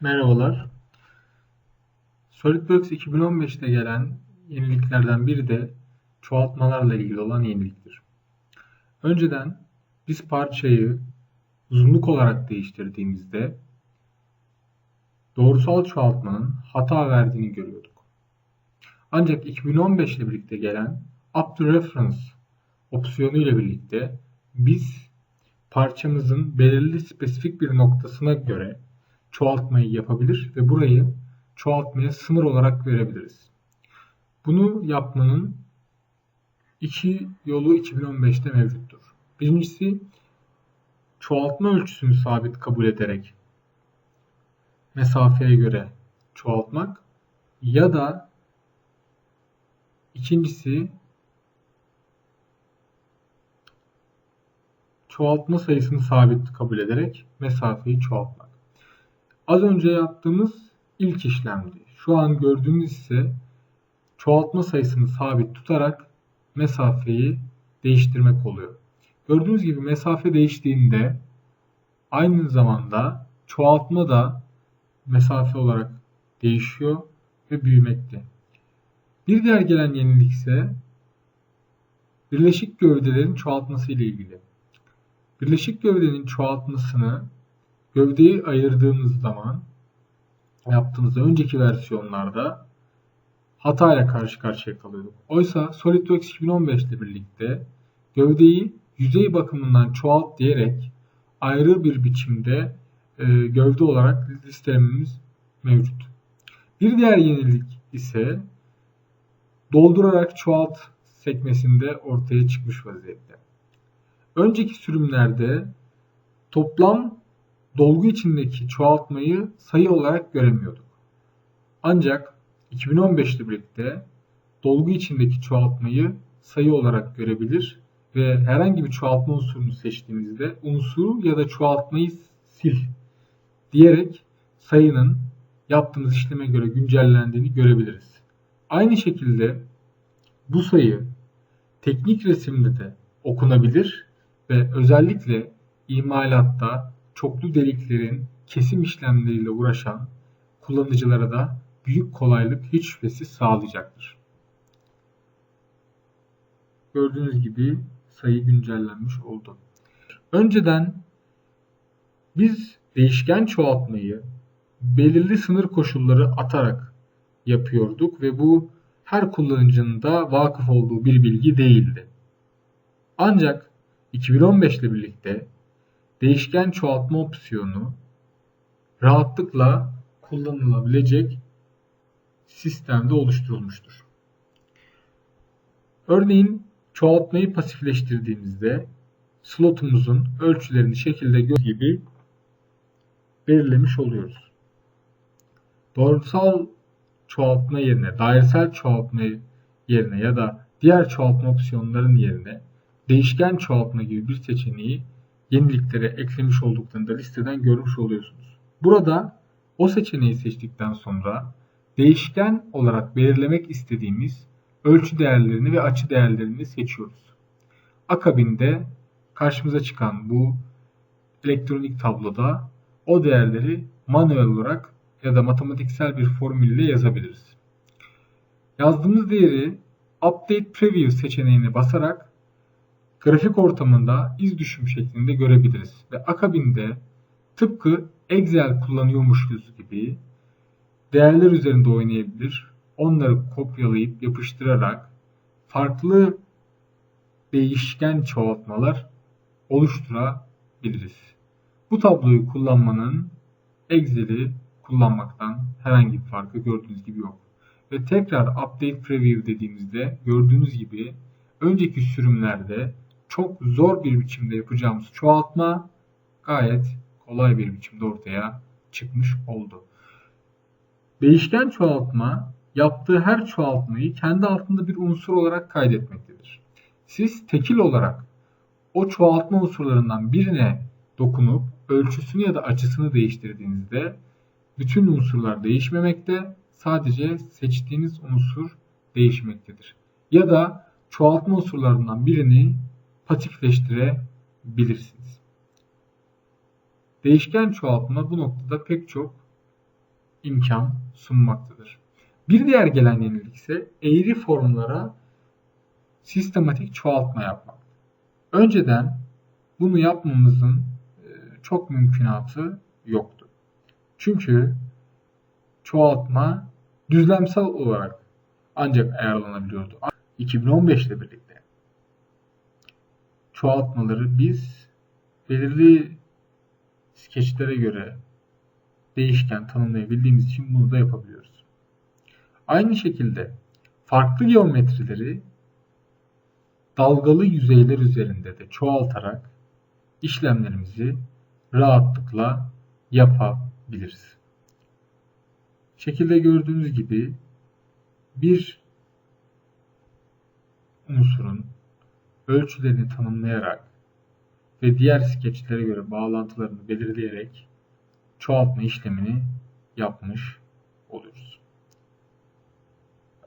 Merhabalar. SolidWorks 2015'te gelen yeniliklerden biri de çoğaltmalarla ilgili olan yeniliktir. Önceden biz parçayı uzunluk olarak değiştirdiğimizde doğrusal çoğaltmanın hata verdiğini görüyorduk. Ancak 2015 ile birlikte gelen Up to Reference opsiyonu ile birlikte biz parçamızın belirli spesifik bir noktasına göre çoğaltmayı yapabilir ve burayı çoğaltmaya sınır olarak verebiliriz. Bunu yapmanın iki yolu 2015'te mevcuttur. Birincisi çoğaltma ölçüsünü sabit kabul ederek mesafeye göre çoğaltmak ya da ikincisi çoğaltma sayısını sabit kabul ederek mesafeyi çoğaltmak. Az önce yaptığımız ilk işlemdi. Şu an gördüğünüz ise çoğaltma sayısını sabit tutarak mesafeyi değiştirmek oluyor. Gördüğünüz gibi mesafe değiştiğinde aynı zamanda çoğaltma da mesafe olarak değişiyor ve büyümekte. Bir diğer gelen yenilik ise birleşik gövdelerin çoğaltması ile ilgili. Birleşik gövdenin çoğaltmasını gövdeyi ayırdığımız zaman yaptığımızda önceki versiyonlarda hatayla karşı karşıya kalıyorduk. Oysa SolidWorks 2015 ile birlikte gövdeyi yüzey bakımından çoğalt diyerek ayrı bir biçimde e, gövde olarak listelememiz mevcut. Bir diğer yenilik ise doldurarak çoğalt sekmesinde ortaya çıkmış vaziyette. Önceki sürümlerde toplam dolgu içindeki çoğaltmayı sayı olarak göremiyorduk. Ancak 2015'te birlikte dolgu içindeki çoğaltmayı sayı olarak görebilir ve herhangi bir çoğaltma unsurunu seçtiğimizde unsuru ya da çoğaltmayı sil diyerek sayının yaptığımız işleme göre güncellendiğini görebiliriz. Aynı şekilde bu sayı teknik resimde de okunabilir ve özellikle imalatta çoklu deliklerin kesim işlemleriyle uğraşan kullanıcılara da büyük kolaylık hiç şüphesiz sağlayacaktır. Gördüğünüz gibi sayı güncellenmiş oldu. Önceden biz değişken çoğaltmayı belirli sınır koşulları atarak yapıyorduk ve bu her kullanıcının da vakıf olduğu bir bilgi değildi. Ancak 2015 ile birlikte değişken çoğaltma opsiyonu rahatlıkla kullanılabilecek sistemde oluşturulmuştur. Örneğin çoğaltmayı pasifleştirdiğimizde slotumuzun ölçülerini şekilde göz gibi belirlemiş oluyoruz. Doğrusal çoğaltma yerine, dairesel çoğaltma yerine ya da diğer çoğaltma opsiyonların yerine değişken çoğaltma gibi bir seçeneği yeniliklere eklemiş olduklarını da listeden görmüş oluyorsunuz. Burada o seçeneği seçtikten sonra değişken olarak belirlemek istediğimiz ölçü değerlerini ve açı değerlerini seçiyoruz. Akabinde karşımıza çıkan bu elektronik tabloda o değerleri manuel olarak ya da matematiksel bir formülle yazabiliriz. Yazdığımız değeri Update Preview seçeneğine basarak grafik ortamında iz düşüm şeklinde görebiliriz. Ve akabinde tıpkı Excel kullanıyormuşuz gibi değerler üzerinde oynayabilir. Onları kopyalayıp yapıştırarak farklı değişken çoğaltmalar oluşturabiliriz. Bu tabloyu kullanmanın Excel'i kullanmaktan herhangi bir farkı gördüğünüz gibi yok. Ve tekrar Update Preview dediğimizde gördüğünüz gibi önceki sürümlerde çok zor bir biçimde yapacağımız çoğaltma gayet kolay bir biçimde ortaya çıkmış oldu. Değişken çoğaltma yaptığı her çoğaltmayı kendi altında bir unsur olarak kaydetmektedir. Siz tekil olarak o çoğaltma unsurlarından birine dokunup ölçüsünü ya da açısını değiştirdiğinizde bütün unsurlar değişmemekte, sadece seçtiğiniz unsur değişmektedir. Ya da çoğaltma unsurlarından birini pasifleştirebilirsiniz. Değişken çoğaltma bu noktada pek çok imkan sunmaktadır. Bir diğer gelen yenilik ise eğri formlara sistematik çoğaltma yapmak. Önceden bunu yapmamızın e, çok mümkünatı yoktu. Çünkü çoğaltma düzlemsel olarak ancak ayarlanabiliyordu. 2015 ile birlikte çoğaltmaları biz belirli skeçlere göre değişken tanımlayabildiğimiz için bunu da yapabiliyoruz. Aynı şekilde farklı geometrileri dalgalı yüzeyler üzerinde de çoğaltarak işlemlerimizi rahatlıkla yapabiliriz. Şekilde gördüğünüz gibi bir unsurun ölçülerini tanımlayarak ve diğer skeçlere göre bağlantılarını belirleyerek çoğaltma işlemini yapmış oluyoruz.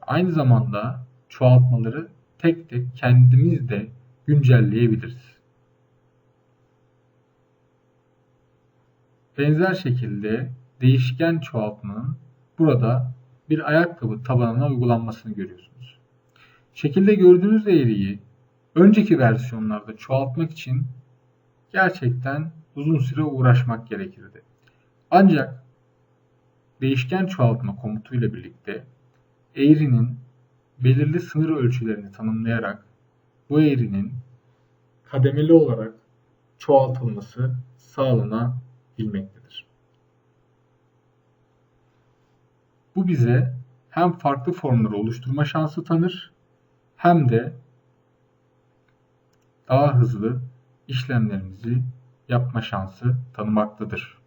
Aynı zamanda çoğaltmaları tek tek kendimiz de güncelleyebiliriz. Benzer şekilde değişken çoğaltmanın burada bir ayakkabı tabanına uygulanmasını görüyorsunuz. Şekilde gördüğünüz eğriyi önceki versiyonlarda çoğaltmak için gerçekten uzun süre uğraşmak gerekirdi. Ancak değişken çoğaltma komutuyla birlikte eğrinin belirli sınır ölçülerini tanımlayarak bu eğrinin kademeli olarak çoğaltılması sağlanabilmektedir. Bu bize hem farklı formları oluşturma şansı tanır hem de daha hızlı işlemlerimizi yapma şansı tanımaktadır.